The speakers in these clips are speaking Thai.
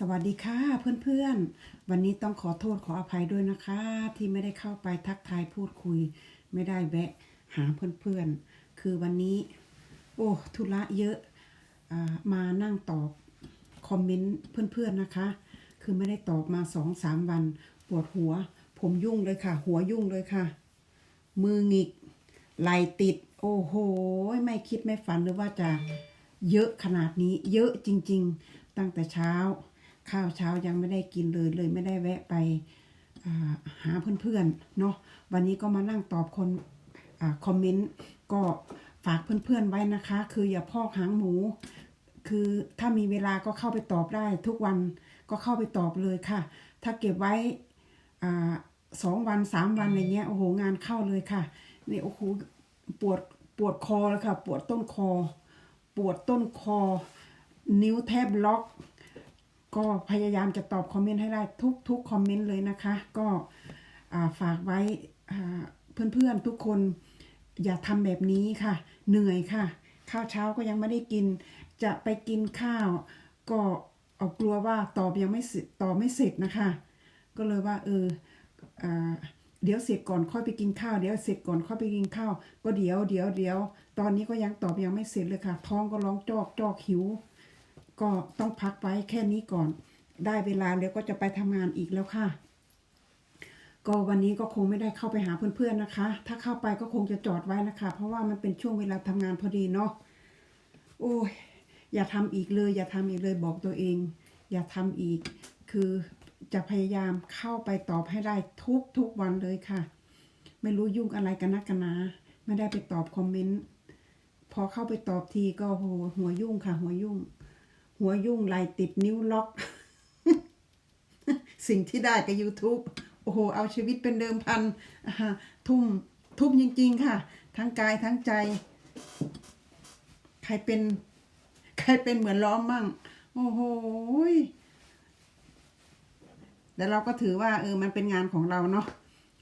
สวัสดีค่ะเพื่อนๆ วันนี้ต้องขอโทษขออภัยด้วยนะคะ ที่ไม่ได้เข้าไปทักทายพูดคุย ไม่ได้แวะหาเพื่อนๆ คือวันนี้ โอ้ธุระเยอะอามานั่งตอบคอมเมนต์เพื่อนๆนะคะ คือไม่ได้ตอบมาสองสามวันปวดหัว ผมยุ่งเลยค่ะ หัวยุ่งเลยค่ะ มือหงิกไหลติด โอ้โห ไม่คิดไม่ฝันเลยว่าจะเยอะขนาดนี้ เยอะจริง ๆ ตั้งแต่เช้า ข้าวเช้ายังไม่ได้กินเลยเลยไม่ได้แวะไปหาเพื่อนๆเนาะวันนี้ก็มานั่งตอบคนอคอมเมนต์ก็ฝากเพื่อนๆไว้นะคะ คืออย่าพอกหางหมู คือถ้ามีเวลาก็เข้าไปตอบได้ ทุกวันก็เข้าไปตอบเลยค่ะ ถ้าเก็บไว้อสองวันสามวันอะไรเงี้ยโอ้โหงานเข้าเลยค่ะนี่โอ้โหปวดปวดคอเลยค่ะ ปวดต้นคอ ปวดต้นคอ นิ้วแทบล็อก ก็พยายามจะตอบคอมเมนต์ให้ได้ทุกทุกคอมเมนต์เลยนะคะ ก็าฝากไว้เพื่อนๆทุกคนอย่าทำแบบนี้ค่ะ เหนื่อยค่ะ ข้าวเช้าก็ยังไม่ได้กิน จะไปกินข้าว ก็เอากลัวว่าตอบยังไม่ตอบไม่เสร็จนะคะ ก็เลยว่าเอออเดี๋ยวเสร็จก่อนค่อยไปกินข้าวเดี๋ยวเสร็จก่อนค่อยไปกินข้าว ก็เดี๋ยวเดี๋ยวเดี๋ยวตอนนี้ก็ยังตอบยังไม่เสร็จเลยค่ะ ท้องก็ร้องจอกจอกหิว ก็ต้องพักไว้แค่นี้ก่อน ได้เวลาแล้วก็จะไปทำงานอีกแล้วค่ะ ก็วันนี้ก็คงไม่ได้เข้าไปหาเพื่อนๆนะคะ ถ้าเข้าไปก็คงจะจอดไว้นะคะ เพราะว่ามันเป็นช่วงเวลาทำงานพอดีเนาะโอ้ยอย่าทำอีกเลย อย่าทำอีกเลยบอกตัวเอง อย่าทำอีก คือจะพยายามเข้าไปตอบให้ได้ทุกทุกวันเลยค่ะ ไม่รู้ยุ่งอะไรกันนักกันนาไม่ได้ไปตอบคอมเมนต์พอเข้าไปตอบทีก็โหหัวยุ่งค่ะ หัวยุ่ง หัวยุ่งไหลติดนิ้วล็อก สิ่งที่ได้กับ YouTube โอ้โห เอาชีวิตเป็นเดิมพัน ทุ่ม ทุ่มจริง ๆ ค่ะ ทั้งกายทั้งใจ ใครเป็น ใครเป็นเหมือนล้อมมั่ง โอ้โหแต่เราก็ถือว่า เออ มันเป็นงานของเราเนาะ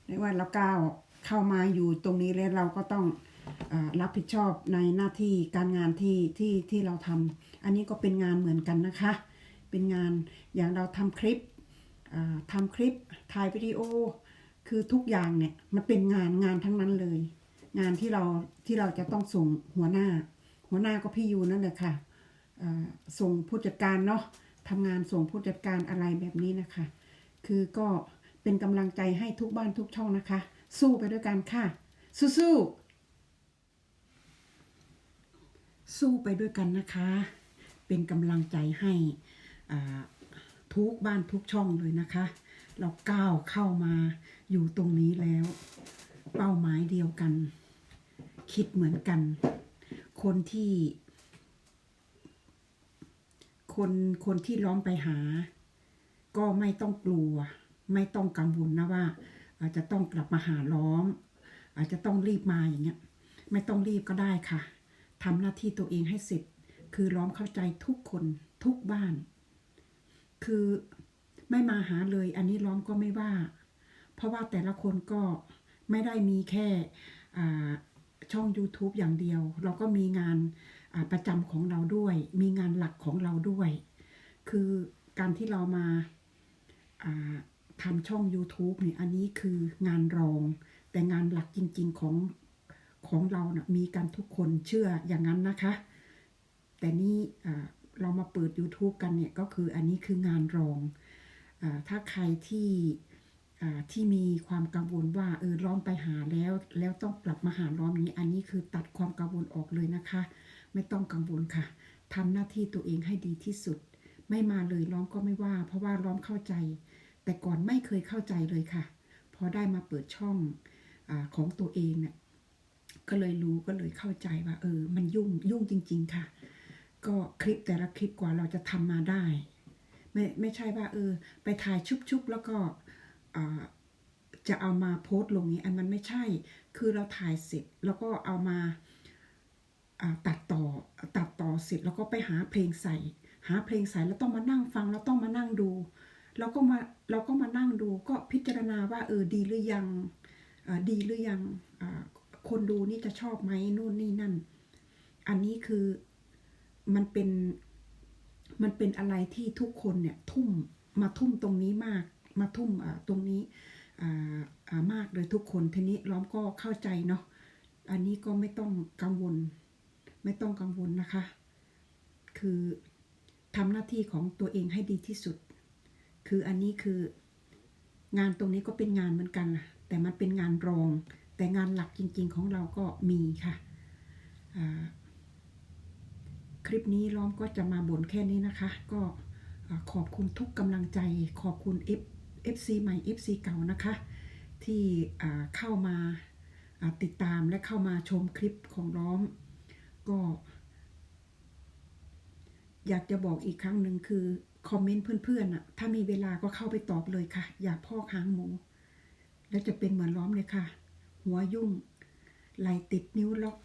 เรียกว่าเราก้าวเข้ามาอยู่ตรงนี้แล้วเราก็ต้องอรับผิดชอบในหน้าที่การงานที่ที่ที่เราทำ อันนี้ก็เป็นงานเหมือนกันนะคะ เป็นงานอย่างเราทำคลิปอ่าทำคลิปถ่ายวิดีโอ คือทุกอย่างเนี่ยมันเป็นงานงานทั้งนั้นเลย งานที่เราที่เราจะต้องส่งหัวหน้า หัวหน้าก็พี่ยูนั่นแหละค่ะส่งผู้จัดการเนาะทำงานส่งผู้จัดการอะไรแบบนี้นะคะ คือก็เป็นกำลังใจให้ทุกบ้านทุกช่องนะคะ สู้ไปด้วยกันค่ะ สู้ๆสู้ไปด้วยกันนะคะ เป็นกำลังใจให้ทุกบ้านทุกช่องเลยนะคะ เราก้าวเข้ามาอยู่ตรงนี้แล้ว เป้าหมายเดียวกัน คิดเหมือนกัน คนที่ คนคนที่ล้อมไปหา ก็ไม่ต้องกลัว ไม่ต้องกังวลนะว่าอาจจะต้องกลับมาหาล้อม อาจจะต้องรีบมาอย่างเงี้ย ไม่ต้องรีบก็ได้ค่ะทำหน้าที่ตัวเองให้เสร็จ คือล้อมเข้าใจทุกคนทุกบ้าน คือไม่มาหาเลย อันนี้ล้อมก็ไม่ว่า เพราะว่าแต่ละคนก็ไม่ได้มีแค่ช่อง YouTube อย่างเดียว เราก็มีงานประจำของเราด้วย มีงานหลักของเราด้วย คือการที่เรามาอ่าทำช่อง YouTube เนี่ยอันนี้คืองานรอง แต่งานหลักจริง ๆ ของของเรานะ่ะมีกันทุกคนเชื่ออย่างนั้นนะคะ แต่นี่เรามาเปิด YouTube กันเนี่ยก็คืออันนี้คืองานรองอถ้าใครที่ที่มีความกังวลว่าเออล้อมไปหาแล้วแล้วต้องกลับมาหาล้อมนี้ อันนี้คือตัดความกังวลออกเลยนะคะ ไม่ต้องกังวลค่ะทำหน้าที่ตัวเองให้ดีที่สุด ไม่มาเลยล้อมก็ไม่ว่า เพราะว่าล้อมเข้าใจ แต่ก่อนไม่เคยเข้าใจเลยค่ะ พอได้มาเปิดช่องอของตัวเองเนี่ยก็เลยรู้ก็เลยเข้าใจว่าเออมันยุ่งยุ่งจริง ๆ ค่ะ ก็คลิปแต่ละคลิปกว่าเราจะทำมาได้ ไม่ไม่ใช่ว่าเออ ไปถ่ายชุบๆแล้วก็อ่าจะเอามาโพสต์ลงนี้อันมันไม่ใช่ คือเราถ่ายเสร็จแล้วก็เอามาตัดต่อตัดต่อเสร็จแล้วก็ไปหาเพลงใส่ หาเพลงใส่แล้วต้องมานั่งฟังแล้วต้องมานั่งดูเราก็มาเราก็มานั่งดูก็พิจารณาว่าเออดีหรือยังดีหรือยังคนดูนี่จะชอบไหมนู่นนี่นั่น อันนี้คือ มันเป็นมันเป็นอะไรที่ทุกคนเนี่ยทุ่มมาทุ่มตรงนี้มาก มาทุ่มตรงนี้มากเลยทุกคนทีนี้ล้อมก็เข้าใจเนาะอันนี้ก็ไม่ต้องกังวล ไม่ต้องกังวลนะคะ คือทำหน้าที่ของตัวเองให้ดีที่สุด คืออันนี้คืองานตรงนี้ก็เป็นงานเหมือนกันนะแต่มันเป็นงานรอง แต่งานหลักจริง ๆ ของเราก็มีค่ะ คลิปนี้ล้อมก็จะมาบ่นแค่นี้นะคะ ก็ขอบคุณทุกกำลังใจ ขอบคุณ F FC ใหม่ FC เก่านะคะ ที่เข้ามาอ่าติดตามและเข้ามาชมคลิปของล้อม ก็ อยากจะบอกอีกครั้งหนึ่งคือคอมเมนต์เพื่อนๆอะถ้ามีเวลาก็เข้าไปตอบเลยค่ะ อย่าพอกหางหมู แล้วจะเป็นเหมือนล้อมเลยค่ะ หัวยุ่งไหลติดนิ้วล็อก